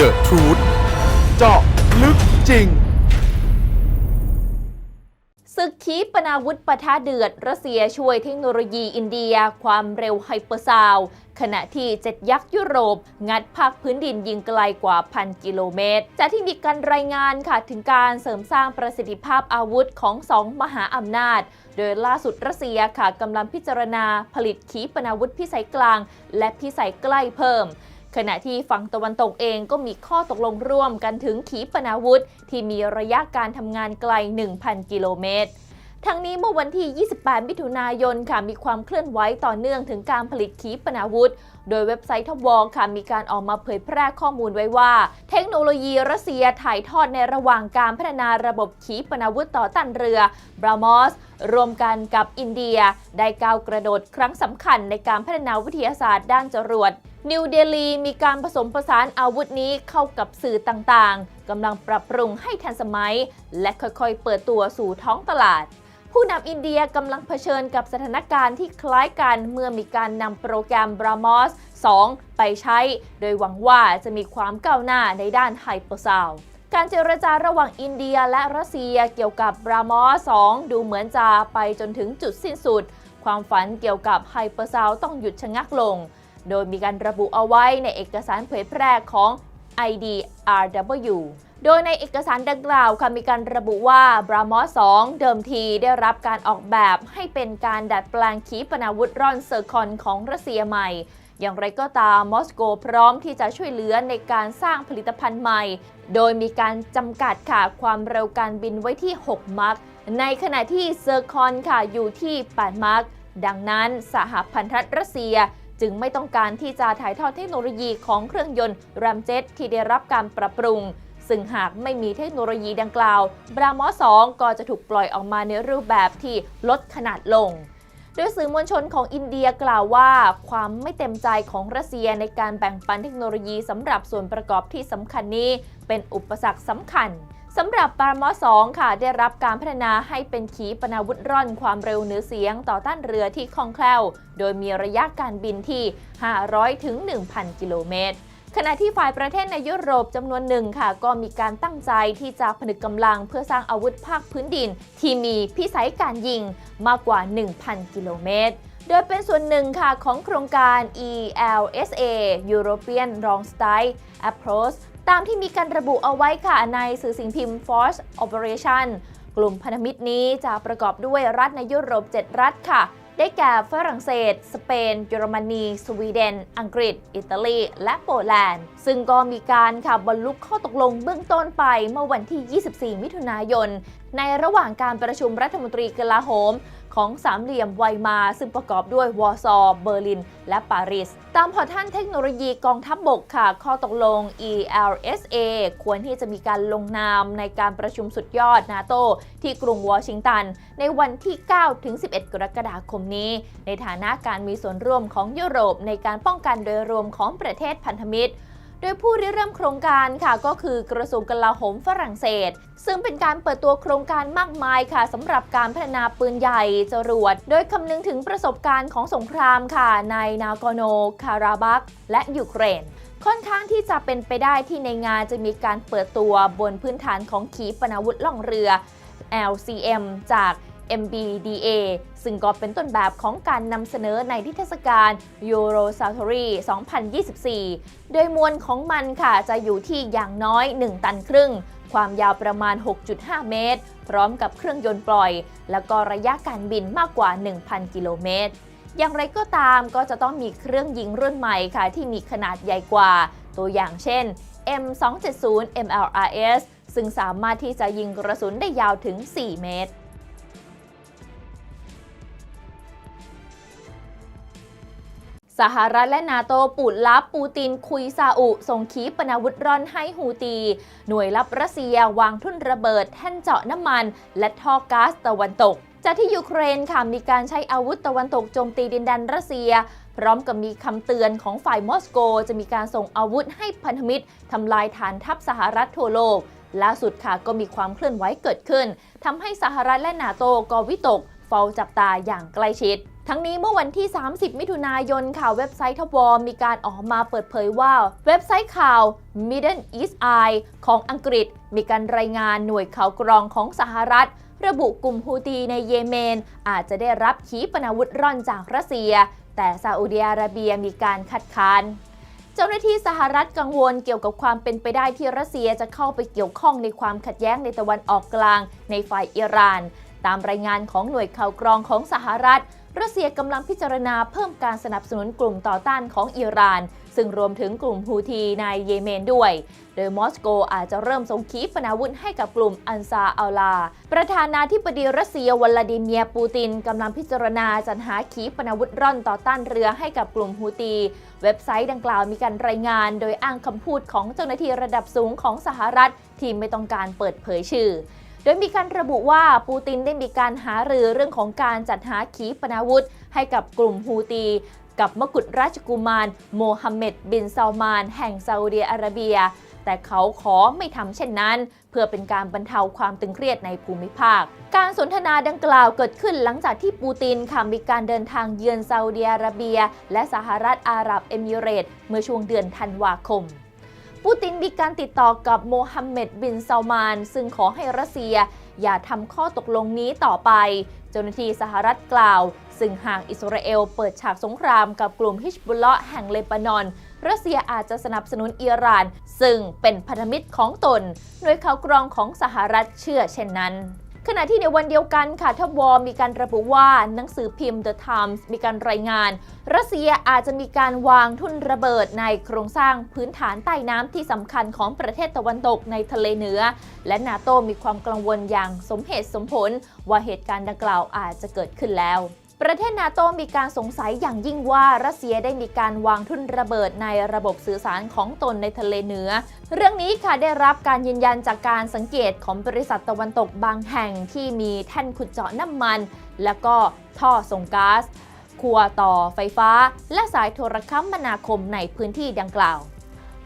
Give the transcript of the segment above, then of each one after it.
The Truth เจาะลึกจริงศึกขีปนาวุธปะทะเดือด รัสเซียช่วยเทคโนโลยีอินเดียความเร็วไฮเปอร์ซาวขณะที่เจ็ดยักษ์ยุโรป งัดภาคพื้นดินยิงไกลกว่าพันกิโลเมตร จากที่มีการรายงานค่ะ ถึงการเสริมสร้างประสิทธิภาพอาวุธของสองมหาอำนาจ โดยล่าสุดรัสเซียค่ะกำลังพิจารณาผลิตขีปนาวุธพิสัยกลาง และพิสัยใกล้เพิ่ม ขณะที่ฝั่งตะวันตกเองก็มีข้อตกลงร่วมกันถึงขีปนาวุธ ที่มีระยะการทำงานไกล 1,000 กิโลเมตรทั้งนี้เมื่อวันที่ 28 มิถุนายน ค่ะ มีความเคลื่อนไหวต่อเนื่องถึงการผลิตขีปนาวุธ โดยเว็บไซต์ทวอค่ะ มีการออกมาเผยแพร่ข้อมูลไว้ว่า เทคโนโลยีรัสเซียถ่ายทอดในระหว่างการพัฒนาระบบขีปนาวุธต่อต้านเรือบรามอสรวมกันกับอินเดีย ได้ก้าวกระโดดครั้งสำคัญในการพัฒนาวิทยาศาสตร์ด้านจรวด นิวเดลีมีการผสมผสานอาวุธนี้เข้ากับสื่อต่างๆ กำลังปรับปรุงให้ทันสมัย และค่อยๆ เปิดตัวสู่ท้องตลาด ผู้นำอินเดียกำลังเผชิญกับสถานการณ์ที่คล้ายกันเมื่อมีการนำโปรแกรม BrahMos 2 ไปใช้ โดยหวังว่าจะมีความก้าวหน้าในด้านไฮเปอร์ซาวด์การเจรจาระหว่างอินเดียและรัสเซียเกี่ยวกับ BrahMos 2ดูเหมือนจะไปจนถึงจุดสิ้นสุด ความฝันเกี่ยวกับไฮเปอร์ซาวด์ต้องหยุดชะงักลง โดยมีการระบุเอาไว้ในเอกสารเผยแพร่ของ IDRW โดยในเอกสารดังกล่าวค่ะมีการระบุว่า BrahMos 2เดิมทีได้รับการออกแบบให้เป็นการดัดแปลงขีปนาวุธร่อนเซอร์คอนของรัสเซียใหม่ อย่างไรก็ตามมอสโกพร้อมที่จะช่วยเหลือในการสร้างผลิตภัณฑ์ใหม่ โดยมีการจำกัดค่ะความเร็วการบินไว้ที่ 6 มัคในขณะที่เซอร์คอนค่ะอยู่ที่ 8 มัคดังนั้นสหพันธรัฐรัสเซีย จึงไม่ต้องการที่จะถ่ายทอดเทคโนโลยีของเครื่องยนต์แรมเจ็ตที่ได้รับการปรับปรุง ซึ่งหากไม่มีเทคโนโลยีดังกล่าว บรามอ2ก็จะถูกปล่อยออกมาในรูปแบบที่ลดขนาดลงโดยสื่อมวลชนของอินเดียกล่าวว่า ความไม่เต็มใจของรัสเซียในการแบ่งปันเทคโนโลยีสำหรับส่วนประกอบที่สำคัญนี้ เป็นอุปสรรคสำคัญ สำหรับบารมอ2ค่ะ ได้รับการพัฒนาให้เป็นขีปนาวุธร่อนความเร็วเหนือเสียงต่อต้านเรือที่คล่องแคล่ว โดยมีระยะการบินที่ 500 ถึง 1,000 กิโลเมตร ขณะที่ฝ่ายประเทศในยุโรปจำนวนหนึ่งค่ะ ก็มีการตั้งใจที่จะผนึกกำลังเพื่อสร้างอาวุธภาคพื้นดิน ที่มีพิสัยการยิงมากกว่า 1,000 กิโลเมตรโดยเป็นส่วนหนึ่งค่ะของโครงการ ELSA European Long Strike Approach ตามที่มีการระบุเอาไว้ค่ะในสื่อสิ่งพิมพ์ Force Operation กลุ่มพันธมิตรนี้จะประกอบด้วยรัฐในยุโรป 7 รัฐค่ะ ได้แก่ฝรั่งเศส สเปน เยอรมนี สวีเดน อังกฤษ อิตาลี และโปแลนด์ ซึ่งก็มีการค่ะบรรลุข้อตกลงเบื้องต้นไปเมื่อวันที่ 24 มิถุนายน ในระหว่างการประชุมรัฐมนตรีกลาโหม ของสามเหลี่ยมไวมาซึ่งประกอบด้วยวอร์ซอเบอร์ลิน และปารีส ตามพอท่านเทคโนโลยีกองทัพบบกค่ะ ข้อตกลง ELSA ควรที่จะมีการลงนามในการประชุมสุดยอดนาโตที่กรุงวอชิงตัน ในวันที่9ถึง11 กรกฎาคมนี้ ในฐานะการมีส่วนร่วมของยุโรปในการป้องกันโดยรวมของประเทศพันธมิตร ดยผู้ริเริ่มโครงการค่ะก็คือกระทรวงกลาโหมฝรั่งเศส ซึ่งเป็นการเปิดตัวโครงการมากมายค่ะสำหรับการพัฒนาปืนใหญ่จรวด โดยคำนึงถึงประสบการณ์ของสงครามค่ะในนากโน คาราบักและยูเครนค่อนข้างที่จะเป็นไปได้ที่ในงานจะมีการเปิดตัวบนพื้นฐานของขีปนาวุธล่องเรือ LCM จาก MBDA ซึ่งก็เป็นต้นแบบของการนำเสนอในนิทรรศการ Euro s a t o r y 2024 โดยมวลของมันค่ะจะอยู่ที่อย่างน้อย 1 ตันครึ่ง ความยาวประมาณ 6.5 เมตร พร้อมกับเครื่องยนต์ปล่อย แล้วก็ระยะการบินมากกว่า 1,000 กิโลเมตร อย่างไรก็ตามก็จะต้องมีเครื่องยิงรุ่นใหม่ค่ะที่มีขนาดใหญ่กว่า ตัวอย่างเช่น M270 MLRS ซึ่งสามารถที่จะยิงกระสุนได้ยาวถึง 4 เมตร สหรัฐและนาโตปูดลับปูตินคุยซาอุส่งขีปนาวุธร่อนให้ฮูตี หน่วยลับรัสเซียวางทุ่นระเบิด แท่นเจาะน้ำมัน และท่อก๊าซตะวันตก จากที่ยูเครนค่ะมีการใช้อาวุธตะวันตกโจมตีดินแดนรัสเซีย พร้อมกับมีคำเตือนของฝ่ายมอสโก จะมีการส่งอาวุธให้พันธมิตรทำลายฐานทัพสหรัฐทั่วโลกล่าสุดค่ะก็มีความเคลื่อนไหวเกิดขึ้นทำให้สหรัฐและนาโตก็วิตกเฝ้าจับตาอย่างใกล้ชิด ทั้งนี้เมื่อวันที่ 30 มิถุนายนข่าวเว็บไซต์ทวอมีการออกมาเปิดเผยว่า เว็บไซต์ข่าว Middle East Eye ของอังกฤษ มีการรายงานหน่วยข่าวกรองของสหรัฐ ระบุกลุ่มฮูตีในเยเมน อาจจะได้รับขีปนาวุธร่อนจากรัสเซีย แต่ซาอุดิอาระเบียมีการคัดค้านเจ้าหน้าที่สหรัฐกังวลเกี่ยวกับความเป็นไปได้ที่รัสเซียจะเข้าไปเกี่ยวข้องในความขัดแย้งในตะวันออกกลางในฝ่ายอิหร่าน ตามรายงานของหน่วยข่าวกรองของสหรัฐ รัสเซียกำลังพิจารณาเพิ่มการสนับสนุนกลุ่มต่อต้านของอิหร่าน ซึ่งรวมถึงกลุ่มฮูทีในเยเมนด้วย โดยมอสโกอาจจะเริ่มส่งขีปนาวุธให้กับกลุ่มอันซาอัลลา ประธานาธิบดีรัสเซียวลาดิเมียร์ปูตินกำลังพิจารณาจัดหาขีปนาวุธร่อนต่อต้านเรือให้กับกลุ่มฮูตี เว็บไซต์ดังกล่าวมีการรายงาน โดยอ้างคำพูดของเจ้าหน้าที่ระดับสูงของสหรัฐที่ไม่ต้องการเปิดเผยชื่อ โดยมีการระบุว่าปูตินได้มีการหารือเรื่องของการจัดหาขีปนาวุธ ให้กับกลุ่มฮูตีกับมกุฎราชกุมาร โมฮัมเหม็ดบินซาลมาน แห่งซาอุดิอาระเบีย แต่เขาขอไม่ทำเช่นนั้น เพื่อเป็นการบรรเทาความตึงเครียดในภูมิภาค การสนทนาดังกล่าวเกิดขึ้นหลังจากที่ปูตินค่ะมีการเดินทางเยือนซาอุดิอาระเบีย และสหรัฐอาหรับเอมิเรตเมื่อช่วงเดือนธันวาคม ปูตินมีการติดต่อกับโมฮัมเหม็ดบินซาลมาน ซึ่งขอให้รัสเซีย อย่าทำข้อตกลงนี้ต่อไป เจ้าหน้าที่สหรัฐกล่าว ซึ่งหากอิสราเอลเปิดฉากสงครามกับกลุ่มฮิชบุลเลาะแห่งเลบานอน รัสเซียอาจจะสนับสนุนอิหร่าน ซึ่งเป็นพันธมิตรของตนหน่วยข่าวกรองของสหรัฐเชื่อเช่นนั้น ขณะที่ในวันเดียวกันค่ะทบวมีการระบุว่าหนังสือพิมพ์ The Times มีการรายงาน รัสเซียอาจจะมีการวางทุ่นระเบิดในโครงสร้างพื้นฐานใต้น้ำที่สำคัญของประเทศตะวันตกในทะเลเหนือ และนาโตมีความกังวลอย่างสมเหตุสมผล ว่าเหตุการณ์ดังกล่าวอาจจะเกิดขึ้นแล้ว ประเทศนาโตมีการสงสัยอย่างยิ่งว่ารัสเซียได้มีการวางทุ่นระเบิดในระบบสื่อสารของตนในทะเลเหนือ เรื่องนี้ค่ะได้รับการยืนยันจากการสังเกตของบริษัทตะวันตกบางแห่งที่มีแท่นขุดเจาะน้ำมัน และก็ท่อส่งก๊าซครัวต่อไฟฟ้า และสายโทรคมนาคมในพื้นที่ดังกล่าว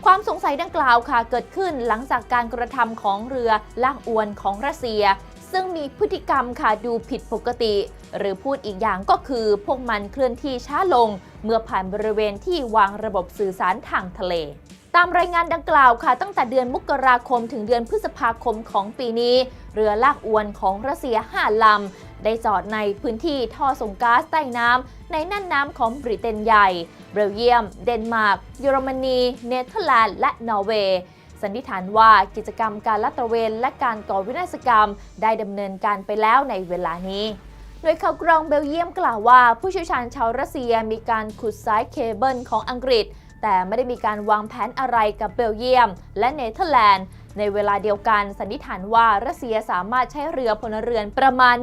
ความสงสัยดังกล่าวค่ะเกิดขึ้นหลังจากการกระทำของเรือลากอวนของรัสเซีย ซึ่งมีพฤติกรรมค่ะดูผิดปกติ หรือพูดอีกอย่างก็คือพวกมันเคลื่อนที่ช้าลง เมื่อผ่านบริเวณที่วางระบบสื่อสารทางทะเล ตามรายงานดังกล่าวค่ะ ตั้งแต่เดือนมกราคมถึงเดือนพฤษภาคมของปีนี้ เรือลากอวนของรัสเซีย5ลำ ได้จอดในพื้นที่ท่อส่งก๊าซใต้น้ำในน่านน้ำของบริเตนใหญ่เบลเยียม เดนมาร์ก เยอรมนี เนเธอร์แลนด์ และนอร์เวย์ สันนิษฐานว่ากิจกรรมการลัดตระเวนและการก่อวินาศกรรม ได้ดำเนินการไปแล้วในเวลานี้หน่วยข่าวกรองเบลเยียมกล่าวว่า ผู้เชี่ยวชาญชาวรัสเซียมีการขุดสายเคเบิลของอังกฤษ แต่ไม่ได้มีการวางแผนอะไรกับเบลเยียม และเนเธอร์แลนด์ ในเวลาเดียวกันสันนิษฐานว่ารัสเซียสามารถใช้เรือพลเรือนประมาณ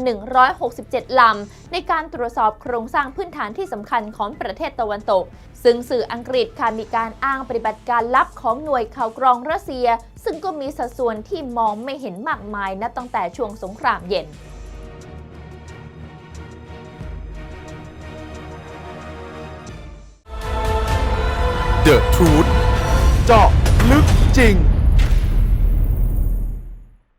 167 ลำ ในการตรวจสอบโครงสร้างพื้นฐานที่สำคัญของประเทศตะวันตก ซึ่งสื่ออังกฤษค่ะมีการอ้างปฏิบัติการลับของหน่วยข่าวกรองรัสเซีย ซึ่งก็มีสัดส่วนที่มองไม่เห็นมากมายนับตั้งแต่ช่วงสงครามเย็น The Truth เจาะลึกจริง